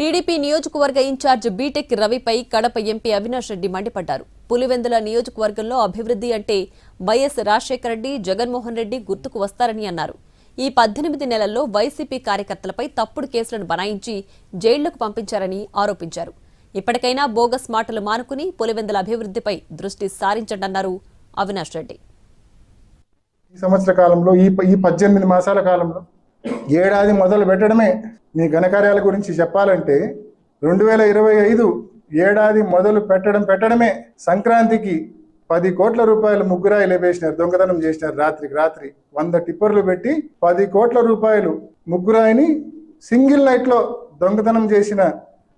TDP నియోజకవర్గ incharge BTech రవిపై Kadapa MP Avinash Reddy మండిపడ్డారు. పులివెందుల నియోజకవర్గంలో అభివృద్ధి అంటే వైఎస్ రాజశేఖర రెడ్డి జగన్మోహన్ రెడ్డి గుర్తుకు వస్తారని అన్నారు. ఈ పద్దెనిమిది నెలల్లో వైసీపీ కార్యకర్తలపై తప్పుడు కేసులను బనాయించి జైళ్ళకు పంపించారని ఆరోపించారు. ఇప్పటికైనా బోగస్ మాటలు మానుకుని పులివెందుల అభివృద్ధిపై దృష్టి సారించండన్నారు అవినాష్ రెడ్డి. ఈ సంవత్సర కాలంలో ఈ ఈ పద్దెనిమిది మాసాల కాలంలో ఏడాది మొదలు పెట్టడమే. మీ ఘనకార్యాల గురించి చెప్పాలంటే రెండు వేల ఇరవై ఐదు ఏడాది మొదలు పెట్టడం పెట్టడమే. సంక్రాంతికి పది కోట్ల రూపాయలు ముగ్గురాయిలు వేసినారు దొంగతనం చేసినారు రాత్రికి రాత్రి. వంద టిప్పర్లు పెట్టి పది కోట్ల రూపాయలు ముగ్గురాయిని సింగిల్ నైట్లో దొంగతనం చేసిన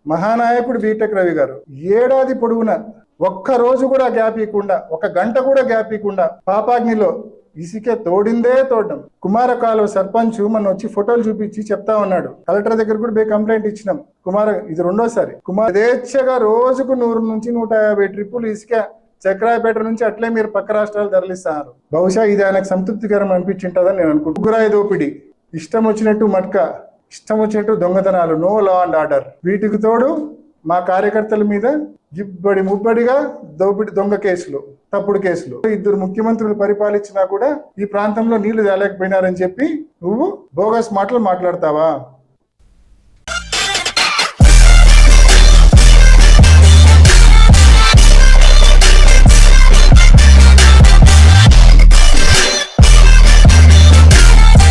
మహానాయకుడు బీటెక్ రవి గారు. ఏడాది పొడవునా ఒక్క రోజు కూడా గ్యాప్ ఇవ్వకుండా ఒక గంట కూడా గ్యాప్ ఇవ్వకుండా పాపాగ్నిలో ఇసుకే తోడిందే తోడడం. కుమార కాలువ సర్పంచ్ మన వచ్చి ఫోటోలు చూపించి చెప్తా ఉన్నాడు. కలెక్టర్ దగ్గర కూడా పోయి కంప్లైంట్ ఇచ్చినాం. కుమార ఇది రెండోసారి. కుమార్ యథేచ్ఛగా రోజుకు నూరు నుంచి నూట యాభై ట్రిప్పులు ఇసుక చక్రాయపేట నుంచి అట్లే మీరు పక్క రాష్ట్రాలు తరలిస్తారు. బహుశా ఇది ఆయనకు సంతృప్తికరం అనిపించింటుందని నేను అనుకుంటున్నాను ముగ్గురాయి దోపిడి. ఇష్టం వచ్చినట్టు మట్క ఇష్టం వచ్చినట్టు దొంగతనాలు. నో లా అండ్ ఆర్డర్ వీటికి తోడు మా కార్యకర్తల మీద జిబ్బడి ముబ్బడిగా దోపిడి దొంగ కేసులు తప్పుడు కేసులు. ఇద్దరు ముఖ్యమంత్రులు పరిపాలించినా కూడా ఈ ప్రాంతంలో నీళ్ళు తేలేకపోయినారని చెప్పి నువ్వు బోగస్ మాటలు మాట్లాడతావా?